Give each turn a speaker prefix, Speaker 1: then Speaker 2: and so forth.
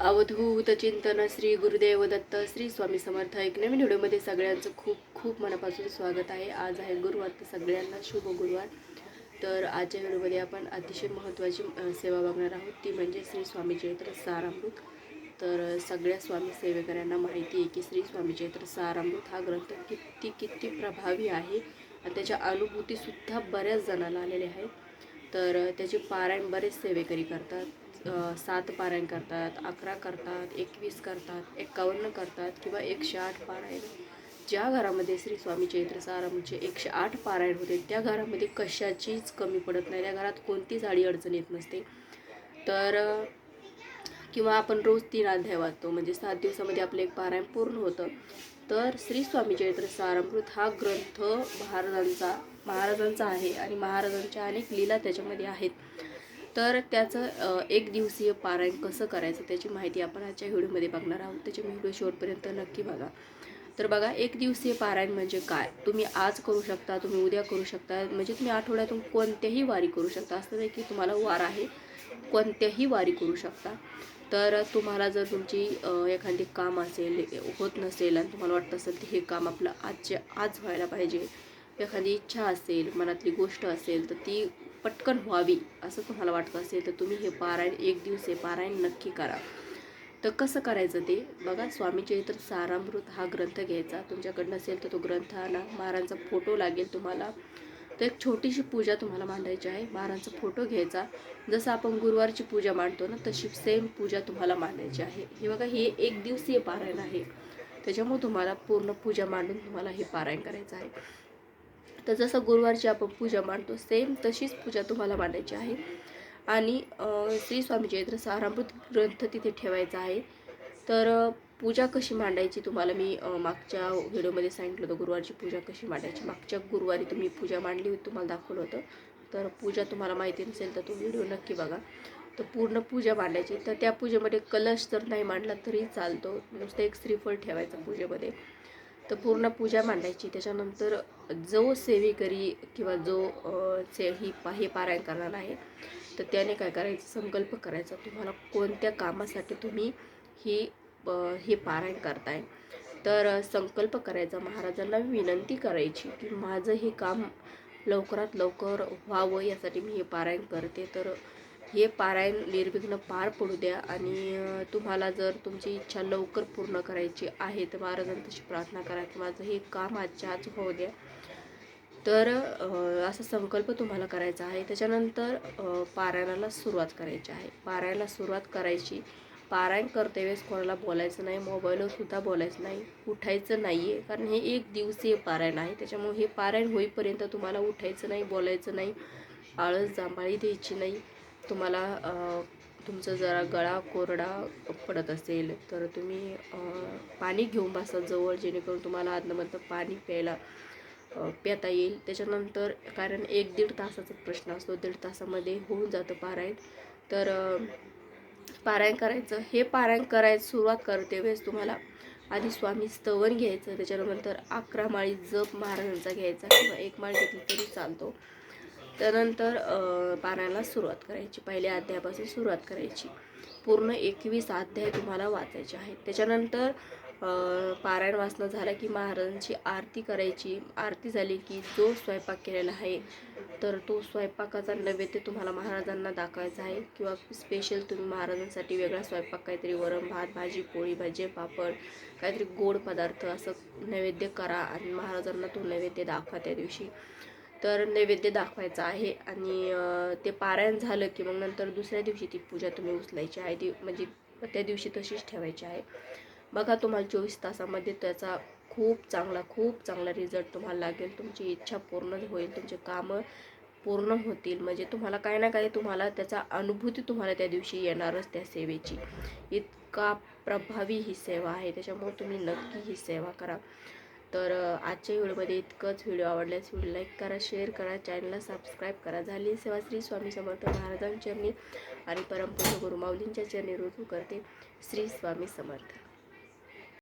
Speaker 1: अवधूत चिंतन श्री गुरुदेव दत्त श्री स्वामी समर्थ एक नवीन व्हिडिओमध्ये सगळ्यांचं खूप खूप मनापासून स्वागत आहे. आज आहे गुरुवार तर सगळ्यांना शुभ गुरुवार. तर आजच्या व्हिडिओमध्ये आपण अतिशय महत्त्वाची सेवा बघणार आहोत. ती म्हणजे श्री स्वामी चैत्र सारामृत. तर सगळ्या स्वामी सेवेकऱ्यांना माहिती आहे की श्री स्वामी चैत्र सारामृत हा ग्रंथ किती किती प्रभावी आहे आणि त्याच्या अनुभूतीसुद्धा बऱ्याच जणांना आलेल्या आहेत. तर त्याचे पारायण बरेच सेवेकरी करतात. सात पारायण करतात अकरा करतात एकवीस करतात एकावन्न करतात किंवा एकशे आठ पारायण. ज्या घरामध्ये श्री स्वामी चैत्र सारामचे एकशे आठ पारायण होते त्या घरामध्ये कशाचीच कमी पडत नाही. त्या घरात कोणतीच आडी अडचण येत नसते. तर किंवा आपण रोज तीन अध्याय वाचतो म्हणजे सात दिवसामध्ये आपलं एक पारायण पूर्ण होतं. तर श्री स्वामी चरित्र सारामृत हा ग्रंथ महाराजांचा महाराजांचा आहे आणि महाराजांच्या अनेक लीला त्याच्यामध्ये आहेत. तर त्याचं एक दिवसीय पारायण कसं करायचं त्याची माहिती आपण आजच्या व्हिडिओमध्ये बघणार आहोत. त्याचे व्हिडिओ शेवटपर्यंत नक्की बघा. तर बघा एक दिवसीय पारायण म्हणजे काय? तुम्ही आज करू शकता तुम्ही उद्या करू शकता. म्हणजे तुम्ही आठवड्यातून कोणत्याही वारी करू शकता. असं नाही की तुम्हाला वार आहे कोणत्याही वारी करू शकता. तर तुम्हाला जर तुमची एखादी काम असेल होत नसेल आणि तुम्हाला वाटत असेल की हे काम आपलं आजच्या आज व्हायला पाहिजे एखादी इच्छा असेल मनातली गोष्ट असेल तर ती पटकन व्हावी असं तुम्हाला वाटत असेल तर तुम्ही हे पारायण एक दिवस हे पारायण नक्की करा. तर कसं करायचं ते? बघा स्वामीचरित्र सारामृत हा ग्रंथ घ्यायचा. तुमच्याकडं नसेल तर तो ग्रंथ आणा. महाराजांचा फोटो लागेल तुम्हाला. तर एक छोटीशी पूजा तुम्हाला मांडायची आहे. महाराजांचा फोटो घ्यायचा. जसं आपण गुरुवारची पूजा मांडतो ना तशी सेम पूजा तुम्हाला मांडायची आहे. हे बघा हे एक दिवसीय पारायण आहे. त्याच्यामुळे तुम्हाला पूर्ण पूजा मांडून तुम्हाला हे पारायण करायचं आहे. तर जसं गुरुवारची आपण पूजा मांडतो सेम तशीच पूजा तुम्हाला मांडायची आहे. आणि श्री स्वामी चैत्र सारामृत ग्रंथ तिथे ठेवायचा आहे. तर पूजा कशी मांडायची तुम्हाला मी मागच्या व्हिडिओमध्ये सांगितलं होतं गुरुवारची पूजा कशी मांडायची. मागच्या गुरुवारी तुम्ही पूजा मांडली होती तुम्हाला दाखवलं होतं. तर पूजा तुम्हाला माहिती नसेल तर तो व्हिडिओ नक्की बघा. तर पूर्ण पूजा मांडायची. तर त्या पूजेमध्ये कलश जर नाही मांडला तरी चालतो. नुसतं एक श्रीफळ ठेवायचं पूजेमध्ये. तर पूर्ण पूजा मांडायची. त्याच्यानंतर जो सेवेकरी किंवा जो से ही पा हे पारायण करणार आहे तर त्याने काय करायचं? संकल्प करायचा तुम्हाला कोणत्या कामासाठी तुम्ही ही हे पारायण करताय? तर संकल्प करायचा. महाराजांना विनंती करायची की माझं हे काम लवकरात लवकर व्हावं यासाठी मी हे पारायण करते. तर हे पारायण निर्विघ्न पार पडू द्या आणि तुम्हाला जर तुमची इच्छा लवकर पूर्ण करायची आहे तर महाराजांना तशी प्रार्थना करा की माझं हे काम आजच्या आज होऊ द्या. तर असा संकल्प तुम्हाला करायचा आहे. त्याच्यानंतर पारायणाला सुरुवात करायची आहे. पारायणाला सुरुवात करायची. पारायण करते वेळेस कोणाला बोलायचं नाही मोबाईलवरसुद्धा बोलायचं नाही उठायचं नाही आहे कारण हे एक दिवसीय पारायण आहे. त्याच्यामुळे हे पारायण होईपर्यंत तुम्हाला उठायचं नाही बोलायचं नाही आळस जांभाळी द्यायची नाही. तुम्हाला तुमचा जरा गळा कोरडा पडत असेल तर तुम्ही पाणी घेऊन बसा जवळ जेणेकरून तुम्हाला आतमधनं पाणी प्यायला अ, पिता येईल. त्याच्यानंतर कारण एक दीड तासाचा प्रश्न असतो दीड तासामध्ये होऊन जातं पारायण. तर पारायण करायचं हे पारायण करायचं सुरुवात करते वेळेस तुम्हाला आधी स्वामी स्तवन घ्यायचं त्याच्यानंतर अकरा माळी जप महाराजांचा घ्यायचा किंवा एक माळ घेतली तरी चालतो. त्यानंतर पारायणाला सुरुवात करायची. पहिल्या अध्यायापासून सुरुवात करायची. पूर्ण एकवीस अध्याय तुम्हाला वाचायचे आहेत. त्याच्यानंतर पारायण वाचणं झालं की महाराजांची आरती करायची. आरती झाली की जो स्वयंपाक केलेला आहे तर तो स्वयंपाकाचा नैवेद्य तुम्हाला महाराजांना दाखवायचा आहे. किंवा स्पेशल तुम्ही महाराजांसाठी वेगळा स्वयंपाक काहीतरी वरण भात भाजी पोळी भाजी पापड काहीतरी गोड पदार्थ असं नैवेद्य करा आणि महाराजांना तो नैवेद्य दाखवा त्या दिवशी. तर नैवेद्य दाखवायचा आहे आणि ते पारायण झालं की मग नंतर दुसऱ्या दिवशी ती पूजा तुम्ही उचलायची आहे. ती म्हणजे त्या दिवशी तशीच ठेवायची आहे. बघा तुम्हाला चोवीस तासामध्ये त्याचा खूप चांगला खूप चांगला रिझल्ट तुम्हाला लागेल. तुमची इच्छा पूर्ण होईल. तुमचे कामं पूर्ण होतील. म्हणजे तुम्हाला काही ना काही तुम्हाला त्याचा अनुभूती तुम्हाला त्या दिवशी येणारच त्या सेवेची. इतका प्रभावी ही सेवा आहे. त्याच्यामुळे तुम्ही नक्की ही सेवा करा. तर आजच्या व्हिडिओमध्ये इतकंच. व्हिडिओ आवडल्यास व्हिडिओ लाईक करा शेअर करा चॅनलला सबस्क्राईब करा. झाली सेवा श्री स्वामी समर्थ महाराजांच्या चरणी आणि परमपूर्ण गुरुमाऊलींच्या चरणी रुजू करते. श्री स्वामी समर्थ.